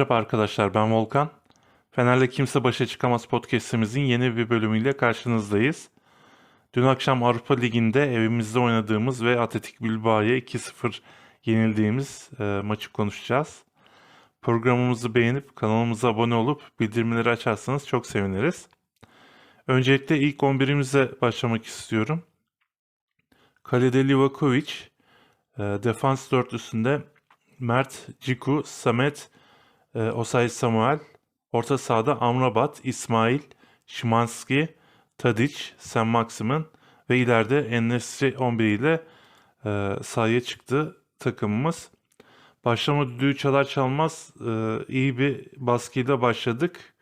Merhaba arkadaşlar ben Volkan. Fener'le Kimse Başa Çıkamaz podcastimizin yeni bir bölümüyle karşınızdayız. Dün akşam Avrupa Ligi'nde evimizde oynadığımız ve Atletik Bilbao'ya 2-0 yenildiğimiz e, maçı konuşacağız. Programımızı beğenip kanalımıza abone olup bildirimleri açarsanız çok seviniriz. Öncelikle ilk 11'imize başlamak istiyorum. Kalede Livakovic, e, defans dörtlüsünde Mert, Ciku, Samet, e, Osay Samuel, orta sahada Amrabat, İsmail, Şimanski, Tadic, Sen Maximin ve ileride Ennesri 11 ile e, sahaya çıktı takımımız. Başlama düdüğü çalar çalmaz e, iyi bir baskıyla başladık.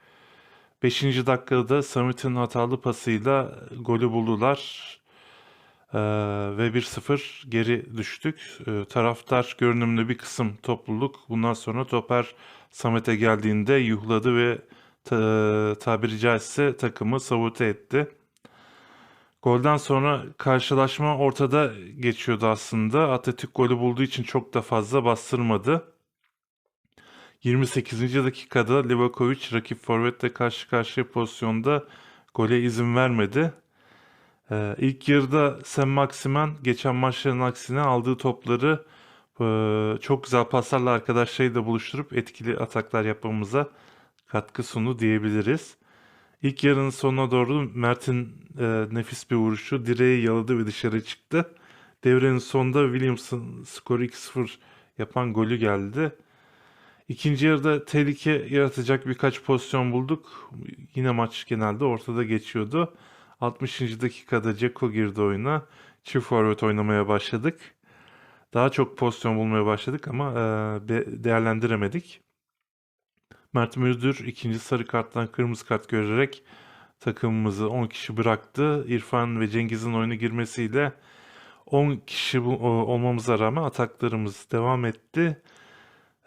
5. dakikada Samet'in hatalı pasıyla golü buldular. Ee, ve 1-0 geri düştük. Ee, taraftar görünümlü bir kısım topluluk bundan sonra Toper Samet'e geldiğinde yuhladı ve ta- tabiri caizse takımı sabote etti. Golden sonra karşılaşma ortada geçiyordu aslında. Atletik golü bulduğu için çok da fazla bastırmadı. 28. dakikada Livakovic rakip forvetle karşı karşıya pozisyonda gole izin vermedi. Ee, ilk yarıda Sam Maximen geçen maçların aksine aldığı topları e, çok güzel paslarla arkadaşlarıyla buluşturup etkili ataklar yapmamıza katkı sundu diyebiliriz. İlk yarının sonuna doğru Mert'in e, nefis bir vuruşu direği yaladı ve dışarı çıktı. Devrenin sonunda Williams'ın skoru 2-0 yapan golü geldi. İkinci yarıda tehlike yaratacak birkaç pozisyon bulduk. Yine maç genelde ortada geçiyordu. 60. dakikada Ceko girdi oyuna. Çift forvet oynamaya başladık. Daha çok pozisyon bulmaya başladık ama e, de- değerlendiremedik. Mert Müldür ikinci sarı karttan kırmızı kart görerek takımımızı 10 kişi bıraktı. İrfan ve Cengiz'in oyuna girmesiyle 10 kişi olmamıza rağmen ataklarımız devam etti.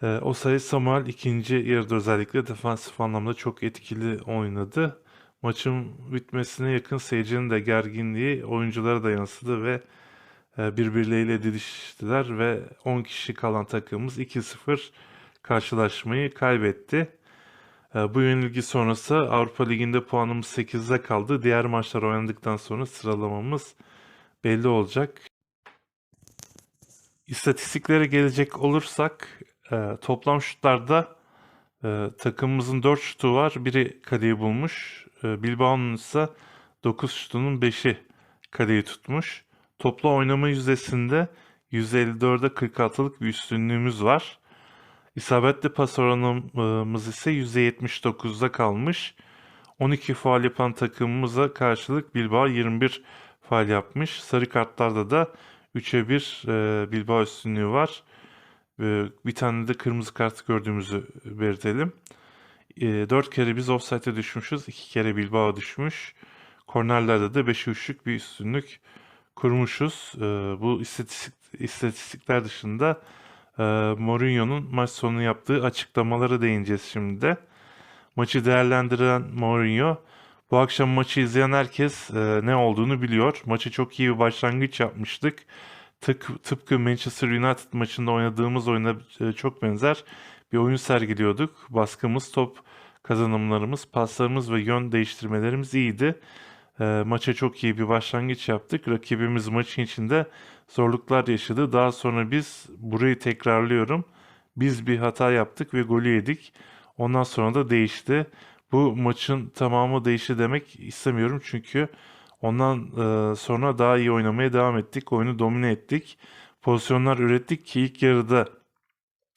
E, o sayı Samuel ikinci yarıda özellikle defansif anlamda çok etkili oynadı. Maçın bitmesine yakın seyircinin de gerginliği oyunculara da yansıdı ve birbirleriyle didiştiler ve 10 kişi kalan takımımız 2-0 karşılaşmayı kaybetti. E, Bu yenilgi sonrası Avrupa Ligi'nde puanımız 8'de kaldı. Diğer maçlar oynandıktan sonra sıralamamız belli olacak. İstatistiklere gelecek olursak e, toplam şutlarda e, takımımızın 4 şutu var. Biri kaleyi bulmuş. E, Bilbao'nun ise 9 şutunun 5'i kaleyi tutmuş. Toplu oynama yüzdesinde 154'e 46'lık bir üstünlüğümüz var. İsabetli pas oranımız ise %79'da kalmış. 12 faal yapan takımımıza karşılık Bilbao 21 faal yapmış. Sarı kartlarda da 3'e 1 e, Bilbao üstünlüğü var. E, bir tane de kırmızı kart gördüğümüzü belirtelim. E, 4 kere biz offside'e düşmüşüz. 2 kere Bilbao düşmüş. Kornerlerde de 5'e 3'lük bir üstünlük kurmuşuz. E, bu istatistik, istatistikler dışında e, Mourinho'nun maç sonu yaptığı açıklamalara değineceğiz şimdi de. Maçı değerlendiren Mourinho, bu akşam maçı izleyen herkes e, ne olduğunu biliyor. Maçı çok iyi bir başlangıç yapmıştık. Tık, tıpkı Manchester United maçında oynadığımız oyuna e, çok benzer bir oyun sergiliyorduk. Baskımız, top kazanımlarımız, paslarımız ve yön değiştirmelerimiz iyiydi. E, maça çok iyi bir başlangıç yaptık. Rakibimiz maçın içinde zorluklar yaşadı. Daha sonra biz burayı tekrarlıyorum. Biz bir hata yaptık ve golü yedik. Ondan sonra da değişti. Bu maçın tamamı değişti demek istemiyorum çünkü ondan e, sonra daha iyi oynamaya devam ettik. Oyunu domine ettik. Pozisyonlar ürettik ki ilk yarıda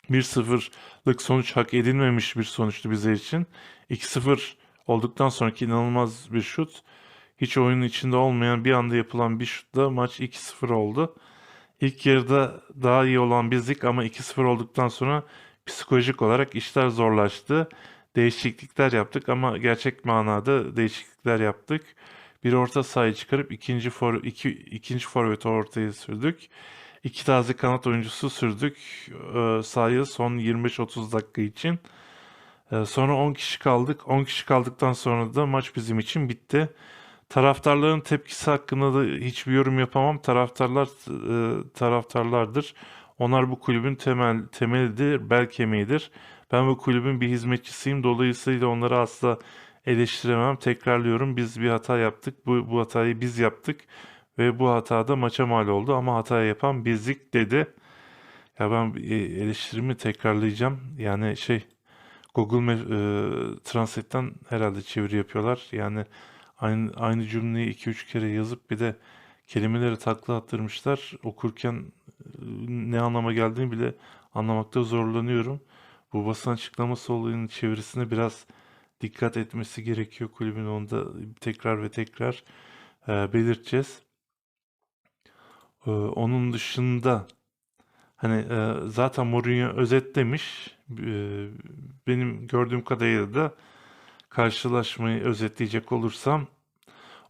1-0'lık sonuç hak edilmemiş bir sonuçtu bizler için. 2-0 olduktan sonraki inanılmaz bir şut. Hiç oyunun içinde olmayan bir anda yapılan bir şutla maç 2-0 oldu. İlk yarıda daha iyi olan bizdik ama 2-0 olduktan sonra psikolojik olarak işler zorlaştı. Değişiklikler yaptık ama gerçek manada değişiklikler yaptık. Bir orta sahayı çıkarıp ikinci for iki, ikinci forveti ortaya sürdük. İki taze kanat oyuncusu sürdük e, sahaya son 25-30 dakika için. E, sonra 10 kişi kaldık. 10 kişi kaldıktan sonra da maç bizim için bitti. Taraftarların tepkisi hakkında da hiçbir yorum yapamam. Taraftarlar e, taraftarlardır. Onlar bu kulübün temel temelidir, bel kemiğidir. Ben bu kulübün bir hizmetçisiyim. Dolayısıyla onları asla eleştiremem. Tekrarlıyorum. Biz bir hata yaptık. Bu, bu hatayı biz yaptık. Ve bu hatada maça mal oldu ama hata yapan bizdik dedi. Ya ben e, eleştirimi tekrarlayacağım. Yani şey Google e, Translate'ten herhalde çeviri yapıyorlar. Yani aynı aynı cümleyi 2-3 kere yazıp bir de kelimeleri takla attırmışlar. Okurken e, ne anlama geldiğini bile anlamakta zorlanıyorum. Bu basın açıklaması olayının çevirisine biraz dikkat etmesi gerekiyor kulübün onda tekrar ve tekrar e, belirteceğiz. E, onun dışında hani e, zaten Mourinho özetlemiş. E, benim gördüğüm kadarıyla da karşılaşmayı özetleyecek olursam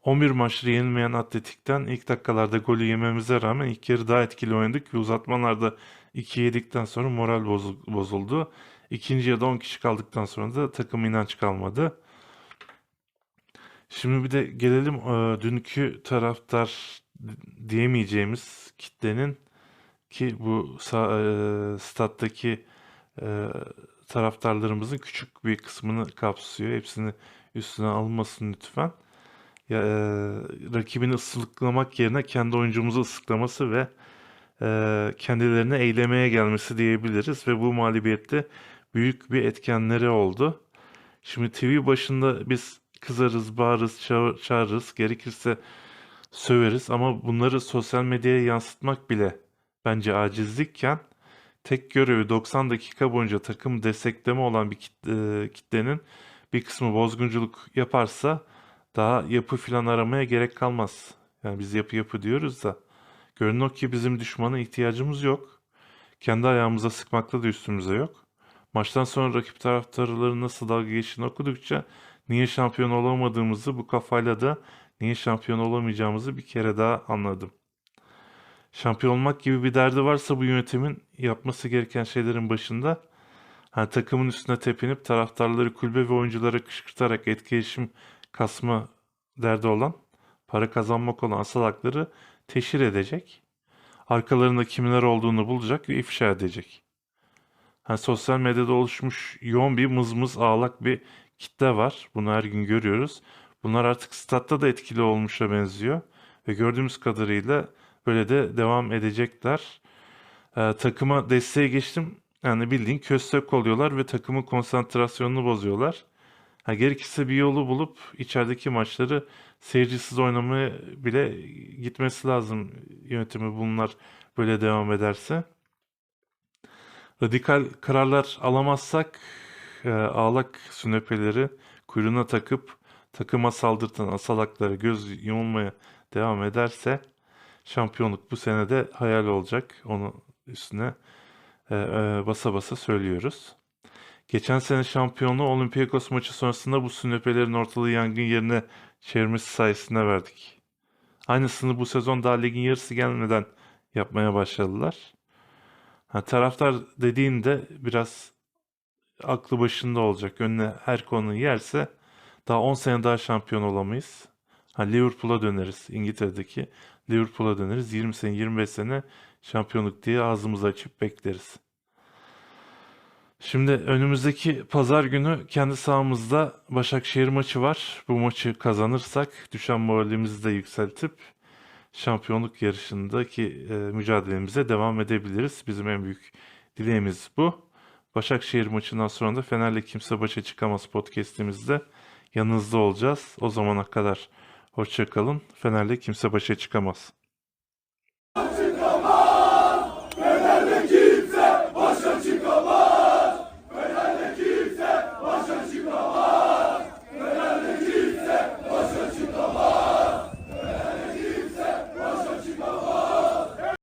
11 maçta yenilmeyen Atletik'ten ilk dakikalarda golü yememize rağmen ilk yarı daha etkili oynadık ve uzatmalarda 2 yedikten sonra moral bozu- bozuldu. İkinci yarıda 10 kişi kaldıktan sonra da takım inanç kalmadı. Şimdi bir de gelelim e, dünkü taraftar diyemeyeceğimiz kitlenin ki bu e, stattaki e, taraftarlarımızın küçük bir kısmını kapsıyor. Hepsini üstüne almasın lütfen. Ya, e, rakibini ıslıklamak yerine kendi oyuncumuzu ıslıklaması ve e, kendilerine eylemeye gelmesi diyebiliriz ve bu mağlubiyette büyük bir etkenleri oldu. Şimdi TV başında biz kızarız, bağırırız, çağır- çağırırız, gerekirse söveriz ama bunları sosyal medyaya yansıtmak bile bence acizlikken tek görevi 90 dakika boyunca takım destekleme olan bir kit- e, kitlenin bir kısmı bozgunculuk yaparsa daha yapı filan aramaya gerek kalmaz. Yani biz yapı yapı diyoruz da görünen o ki bizim düşmana ihtiyacımız yok. Kendi ayağımıza sıkmakta da üstümüze yok. Maçtan sonra rakip taraftarların nasıl dalga geçtiğini okudukça niye şampiyon olamadığımızı bu kafayla da niye şampiyon olamayacağımızı bir kere daha anladım. Şampiyon olmak gibi bir derdi varsa bu yönetimin yapması gereken şeylerin başında hani takımın üstüne tepinip taraftarları kulübe ve oyunculara kışkırtarak etkileşim kasma derdi olan, para kazanmak olan asıl hakları teşhir edecek. Arkalarında kimler olduğunu bulacak ve ifşa edecek. Hani sosyal medyada oluşmuş yoğun bir mızmız ağlak bir kitle var. Bunu her gün görüyoruz. Bunlar artık statta da etkili olmuşa benziyor. Ve gördüğümüz kadarıyla böyle de devam edecekler. Ee, takıma desteğe geçtim. Yani bildiğin köstek oluyorlar ve takımın konsantrasyonunu bozuyorlar. Ha, gerekirse bir yolu bulup içerideki maçları seyircisiz oynamaya bile gitmesi lazım yönetimi bunlar böyle devam ederse. Radikal kararlar alamazsak e, ağlak sünepeleri kuyruğuna takıp takıma saldırtan asalaklara göz yumulmaya devam ederse şampiyonluk bu sene de hayal olacak. Onu üstüne e, e, basa basa söylüyoruz. Geçen sene şampiyonluğu Olympiakos maçı sonrasında bu sünepelerin ortalığı yangın yerine çevirmesi sayesinde verdik. Aynısını bu sezon daha ligin yarısı gelmeden yapmaya başladılar. Ha, taraftar dediğinde biraz aklı başında olacak. Önüne her konu yerse daha 10 sene daha şampiyon olamayız. Ha, Liverpool'a döneriz. İngiltere'deki Liverpool'a döneriz. 20 sene 25 sene şampiyonluk diye ağzımızı açıp bekleriz. Şimdi önümüzdeki pazar günü kendi sahamızda Başakşehir maçı var. Bu maçı kazanırsak düşen moralimizi de yükseltip şampiyonluk yarışındaki e, mücadelemize devam edebiliriz. Bizim en büyük dileğimiz bu. Başakşehir maçından sonra da Fener'le Kimse Başa Çıkamaz podcast'imizde yanınızda olacağız. O zamana kadar hoşça kalın. Fener'le Kimse Başa Çıkamaz.